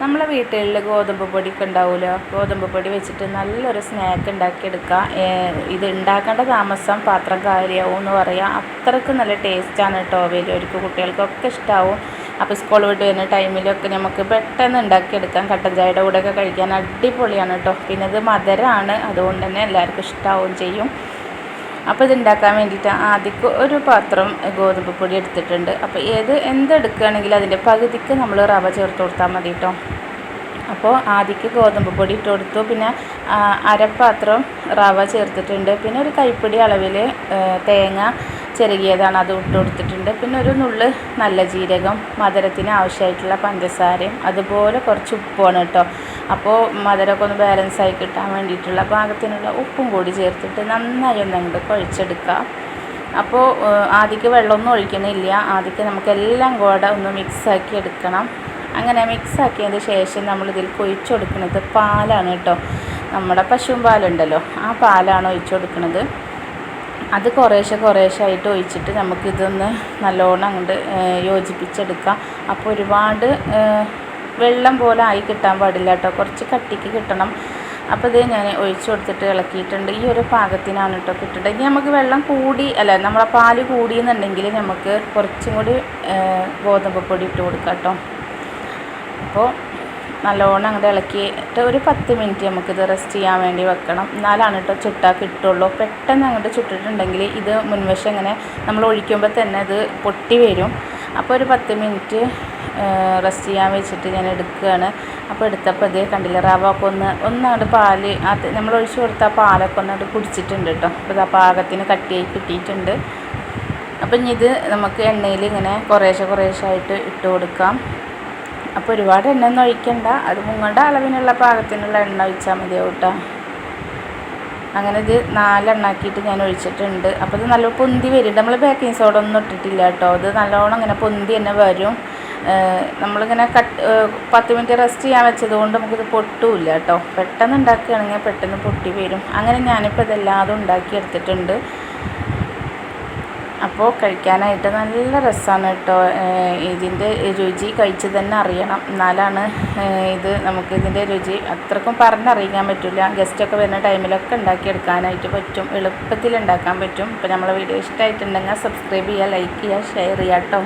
നമ്മളെ വീട്ടിൽ ഗോതമ്പ് പൊടിയൊക്കെ ഉണ്ടാവുമല്ലോ ഗോതമ്പ് പൊടി വെച്ചിട്ട് നല്ലൊരു സ്നാക്ക് ഉണ്ടാക്കിയെടുക്കുക ഇത് ഉണ്ടാക്കേണ്ട താമസം പാത്രം കാര്യമാവും എന്ന് പറയാം. അത്രയ്ക്ക് നല്ല ടേസ്റ്റാണ് കേട്ടോ വലിയവർക്ക് കുട്ടികൾക്കൊക്കെ ഇഷ്ടമാവും അപ്പോൾ സ്കൂൾ വിട്ട് വരുന്ന ടൈമിലൊക്കെ നമുക്ക് പെട്ടെന്ന് ഉണ്ടാക്കിയെടുക്കാം. കട്ടൻ ചായയുടെ കൂടെയൊക്കെ കഴിക്കാൻ അടിപൊളിയാണ് കേട്ടോ പിന്നെ ഇത് മധുരമാണ് അതുകൊണ്ട് തന്നെ എല്ലാവർക്കും ഇഷ്ടമാവുകയും ചെയ്യും. അപ്പോൾ ഇത് ഉണ്ടാക്കാൻ വേണ്ടിയിട്ട് ആദ്യം ഒരു പാത്രം ഗോതമ്പ് പൊടി എടുത്തിട്ടുണ്ട്. അപ്പോൾ ഏത് എന്തെടുക്കുകയാണെങ്കിലും അതിന്റെ പകുതിക്ക് നമ്മൾ റവ ചേർത്ത് കൊടുത്താൽ മതി കേട്ടോ അപ്പോൾ ആദ്യം ഗോതമ്പ് പൊടി ഇട്ട് കൊടുത്തു. പിന്നെ അരപ്പാത്രം റവ ചേർത്തിട്ടുണ്ട്. പിന്നെ ഒരു കൈപ്പിടി അളവിൽ തേങ്ങ ചെറുകിയതാണ് അത് ഇട്ട് കൊടുത്തിട്ടുണ്ട്. പിന്നെ ഒരു നുള്ള് നല്ല ജീരകം മധുരത്തിന് ആവശ്യമായിട്ടുള്ള പഞ്ചസാരയും അതുപോലെ കുറച്ച് ഉപ്പുമാണ് കേട്ടോ അപ്പോൾ മധുരമൊക്കെ ഒന്ന് ബാലൻസ് ആയി കിട്ടാൻ വേണ്ടിയിട്ടുള്ള പാകത്തിനുള്ള ഉപ്പും കൂടി ചേർത്തിട്ട് നന്നായി ഒന്ന് അങ്ങോട്ട് കുഴച്ചെടുക്കുക അപ്പോൾ ആദ്യക്ക് വെള്ളമൊന്നും ഒഴിക്കുന്നില്ല. ആദ്യക്ക് നമുക്ക് എല്ലാം കൂടെ ഒന്ന് മിക്സാക്കി എടുക്കണം. അങ്ങനെ മിക്സാക്കിയതിന് ശേഷം നമ്മളിതിൽ ഒഴിച്ചു കൊടുക്കുന്നത് പാലാണ് കേട്ടോ. നമ്മുടെ പശുവും പാലുണ്ടല്ലോ. ആ പാലാണ് ഒഴിച്ചു കൊടുക്കുന്നത് അത് കുറേശ്ശെ കുറേശ്ശെ ആയിട്ട് ഒഴിച്ചിട്ട് നമുക്കിതൊന്ന് നല്ലോണം അങ്ങോട്ട് യോജിപ്പിച്ചെടുക്കാം. അപ്പോൾ ഒരുപാട് വെള്ളം പോലെ ആയി കിട്ടാൻ പാടില്ല കേട്ടോ കുറച്ച് കട്ടിക്ക് കിട്ടണം. അപ്പോൾ ഇത് ഞാൻ ഒഴിച്ചു കൊടുത്തിട്ട് ഇളക്കിയിട്ടുണ്ട്. ഈ ഒരു പാകത്തിനാണ് കേട്ടോ കിട്ടുന്നത് ഇനി നമുക്ക് വെള്ളം കൂടി അല്ല നമ്മളെ പാൽ കൂടിയെന്നുണ്ടെങ്കിൽ നമുക്ക് കുറച്ചും കൂടി ഗോതമ്പ് പൊടി ഇട്ട് കൊടുക്കാം കേട്ടോ അപ്പോൾ നല്ലോണം അങ്ങോട്ട് ഇളക്കിയിട്ട് ഒരു പത്ത് മിനിറ്റ് നമുക്കിത് റെസ്റ്റ് ചെയ്യാൻ വേണ്ടി വെക്കണം. എന്നാലാണ് കേട്ടോ ചുട്ടാൽ കിട്ടുള്ളൂ. പെട്ടെന്ന് അങ്ങോട്ട് ചുട്ടിട്ടുണ്ടെങ്കിൽ ഇത് മുൻവശം ഇങ്ങനെ നമ്മൾ ഒഴിക്കുമ്പോൾ തന്നെ ഇത് പൊട്ടി വരും. അപ്പോൾ ഒരു പത്ത് മിനിറ്റ് റെസ്റ്റ് ചെയ്യാൻ വെച്ചിട്ട് ഞാൻ എടുക്കുകയാണ്. അപ്പോൾ എടുത്തപ്പോൾ ഇതേ കണ്ടില്ല റവ ഒക്കെ ഒന്ന് ഒന്നങ്ങോട്ട് പാൽ അത് നമ്മൾ ഒഴിച്ചു കൊടുത്ത പാലൊക്കെ ഒന്നങ്ങോട്ട് കുടിച്ചിട്ടുണ്ട് കേട്ടോ. അപ്പോൾ ആ പാകത്തിന് കട്ടിയായി കിട്ടിയിട്ടുണ്ട്. അപ്പം ഇനി ഇത് നമുക്ക് എണ്ണയിൽ ഇങ്ങനെ കുറേശ്ശെ കുറേശ്ശെ ആയിട്ട് ഇട്ട് കൊടുക്കാം. അപ്പോൾ ഒരുപാട് എണ്ണ ഒന്നും ഒഴിക്കണ്ട. അത് നിങ്ങളുടെ അളവിനുള്ള പാകത്തിനുള്ള എണ്ണ ഒഴിച്ചാൽ മതിയാവും കേട്ടോ അങ്ങനെ ഇത് നാലെണ്ണാക്കിയിട്ട് ഞാൻ ഒഴിച്ചിട്ടുണ്ട്. അപ്പോൾ ഇത് നല്ല പൊന്തി വരും. നമ്മൾ ബേക്കിംഗ് സോഡ ഒന്നും ഇട്ടിട്ടില്ല കേട്ടോ. ഇത് നല്ലോണം ഇങ്ങനെ പൊന്തി തന്നെ വരും. നമ്മളിങ്ങനെ കട്ട് പത്ത് മിനിറ്റ് റെസ്റ്റ് ചെയ്യാൻ വെച്ചത് കൊണ്ട് നമുക്കിത് പൊട്ടുമില്ല കേട്ടോ. പെട്ടെന്ന് ഉണ്ടാക്കുകയാണെങ്കിൽ പെട്ടെന്ന് പൊട്ടി വരും. അങ്ങനെ ഞാനിപ്പോൾ ഇതെല്ലാതും ഉണ്ടാക്കി എടുത്തിട്ടുണ്ട് അപ്പോൾ കഴിക്കാനായിട്ട് നല്ല രസമാണ് കേട്ടോ. ഇതിന്റെ രുചി കഴിച്ച് തന്നെ അറിയണം. എന്നാലാണ് ഇത് നമുക്ക് ഇതിന്റെ രുചി അത്രക്കും പറഞ്ഞറിയിക്കാൻ പറ്റില്ല ഗസ്റ്റൊക്കെ വരുന്ന ടൈമിലൊക്കെ ഉണ്ടാക്കിയെടുക്കാനായിട്ട് പറ്റും. എളുപ്പത്തിൽ ഉണ്ടാക്കാൻ പറ്റും. ഇപ്പോൾ നമ്മളെ വീഡിയോ ഇഷ്ടമായിട്ടുണ്ടെങ്കിൽ സബ്സ്ക്രൈബ് ചെയ്യുക ലൈക്ക് ചെയ്യുക ഷെയർ ചെയ്യുക കേട്ടോ.